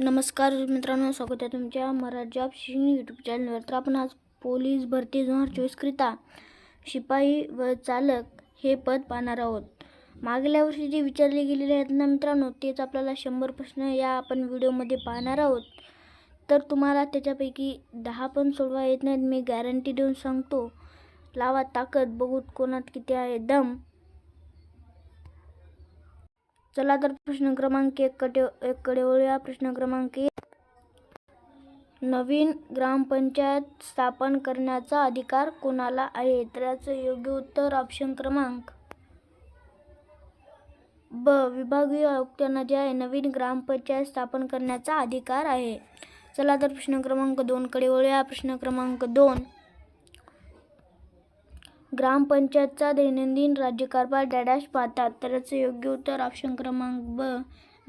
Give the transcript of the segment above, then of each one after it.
नमस्कार मित्रांनो स्वागत आहे तुमच्या मराठी जॉब शिक्षण यूट्यूब चॅनलवर तर आपण आज पोलीस भरती दोन हजार चोवीसकरिता शिपाई व चालक हे पद पाहणार आहोत. मागल्या वर्षी जे विचारले गेलेले आहेत ना मित्रांनो तेच आपल्याला शंभर प्रश्न या आपण व्हिडिओमध्ये पाहणार आहोत. तर तुम्हाला त्याच्यापैकी दहा पण सोडवा येत नाहीत मी गॅरंटी देऊन सांगतो. लावा ताकद बघू कोणात किती आहे दम. चला तर प्रश्न क्रमांक एक कडे एक कडे वळूया. प्रश्न क्रमांक एक. नवीन ग्रामपंचायत स्थापन करण्याचा अधिकार कोणाला आहे? तर याचं योग्य उत्तर ऑप्शन क्रमांक ब. विभागीय आयुक्तांना जे आहे नवीन ग्रामपंचायत स्थापन करण्याचा अधिकार आहे. चला तर प्रश्न क्रमांक दोनकडे वळूया. प्रश्न क्रमांक दोन. ग्रामपंचायतचा दैनंदिन राज्यकारभार डॅडॅश पाहतात. त्याचं योग्य उत्तर ऑप्शन क्रमांक ब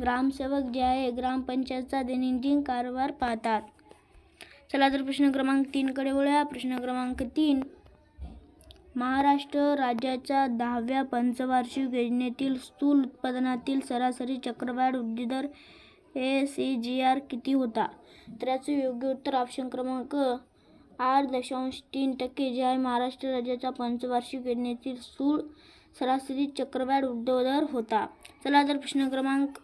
ग्रामसेवक जे आहे ग्रामपंचायतचा दैनंदिन कारभार पाहतात. चला तर प्रश्न क्रमांक तीनकडे वळूया. प्रश्न क्रमांक तीन महाराष्ट्र राज्याच्या दहाव्या पंचवार्षिक योजनेतील स्थूल उत्पादनातील सरासरी चक्रवाढ वृद्धिदर ए सी जी आर किती होता? तर याचं योग्य उत्तर ऑप्शन क्रमांक आठ दशांश तीन टक्के जे आहे महाराष्ट्र राज्याच्या पंचवार्षिक योजनेतील सूळ सरासरी चक्रवाढ उद्योदर होता. चला तर प्रश्न क्रमांक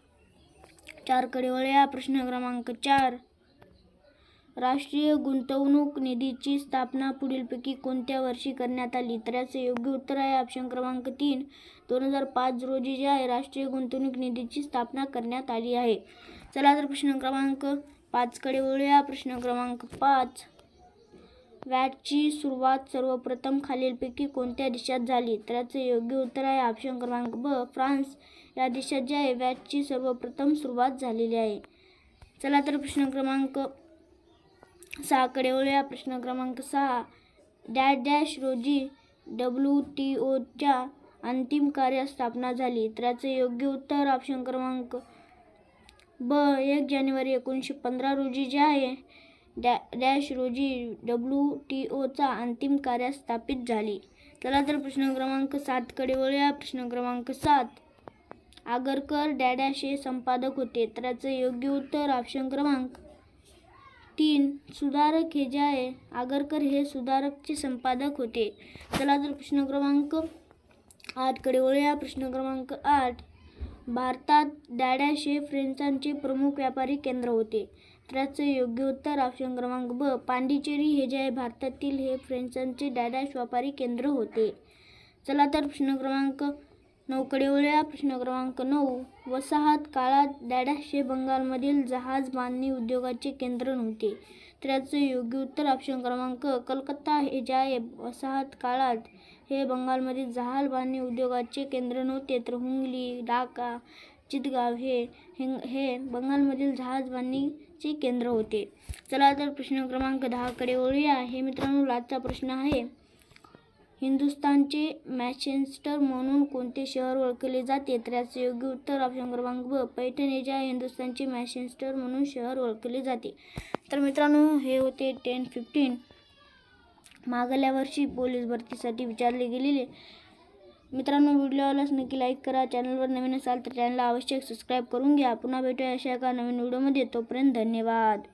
चारकडे वळूया. प्रश्न क्रमांक चार. राष्ट्रीय गुंतवणूक निधीची स्थापना पुढीलपैकी कोणत्या वर्षी करण्यात आली? तर याचे योग्य उत्तर आहे ऑप्शन क्रमांक तीन. दोन हजार पाच रोजी जे आहे राष्ट्रीय गुंतवणूक निधीची स्थापना करण्यात आली आहे. चला तर प्रश्न क्रमांक पाचकडे वळूया. प्रश्न क्रमांक पाच. वॅटची सुरुवात सर्वप्रथम खालीलपैकी कोणत्या देशात झाली? तर योग्य उत्तर आहे ऑप्शन क्रमांक ब फ्रान्स. या देशात जे आहे वॅटची सर्वप्रथम सुरुवात झालेली आहे. चला तर प्रश्न क्रमांक सहाकडे वळूया. प्रश्न क्रमांक सहा डॅश डॅश रोजी डब्ल्यू टी ओच्या अंतिम कार्यात स्थापना झाली. तर योग्य उत्तर ऑप्शन क्रमांक ब एक जानेवारी एकोणीसशे पंधरा रोजी जे आहे डॅ डॅश रोजी डब्ल्यू टी ओचा अंतिम कार्य स्थापित झाली. चला तर प्रश्न क्रमांक सातकडे वळूया. प्रश्न क्रमांक सात. आगरकर डॅडॅश हे संपादक होते. तर याचं योग्य उत्तर ऑप्शन क्रमांक तीन सुधारक हे जे आहे आगरकर हे सुधारकचे संपादक होते. चला तर प्रश्न क्रमांक आठकडे वळूया. प्रश्न क्रमांक आठ. भारतात डॅडॅश हे फ्रेंचांचे प्रमुख व्यापारी केंद्र होते. त्याचे योग्य उत्तर ऑप्शन क्रमांक ब पांडिचेरी हे जे आहे भारतातील हे फ्रेंचांचे डॅडॅश व्यापारी केंद्र होते. चला तर प्रश्न क्रमांक नऊकडे वळूया प्रश्न क्रमांक नऊ. वसाहत काळात डॅडॅश बंगालमधील जहाज बांधणी उद्योगाचे केंद्र नव्हते. तर याचं योग्य उत्तर ऑप्शन क्रमांक कलकत्ता हे जे वसाहत काळात हे बंगालमधील जहाज बांधणी उद्योगाचे केंद्र नव्हते तर हुंगली डाका चितगाव हे हिंग हे बंगालमधील जहाज बांधणीचे केंद्र होते. चला तर प्रश्न क्रमांक दहाकडे वळूया. हे मित्रांनो आजचा प्रश्न आहे. हिंदुस्थानचे मॅचेस्टर म्हणून कोणते शहर ओळखले जाते? तर योग्य उत्तर ऑप्शन क्रमांक ब पैठण हे जे आहे हिंदुस्थानचे मॅचेस्टर म्हणून शहर ओळखले जाते. तर मित्रांनो हे होते टेन फिफ्टीन मागल्या वर्षी पोलीस भरतीसाठी विचारले गेलेले. मित्रांनो व्हिडिओ आवडल्यास नक्की लाईक करा. चॅनलवर नवीन असाल तर चॅनलला आवश्यक सबस्क्राईब करून घ्या. पुन्हा भेटूया अशा एका नवीन व्हिडिओमध्ये तोपर्यंत धन्यवाद.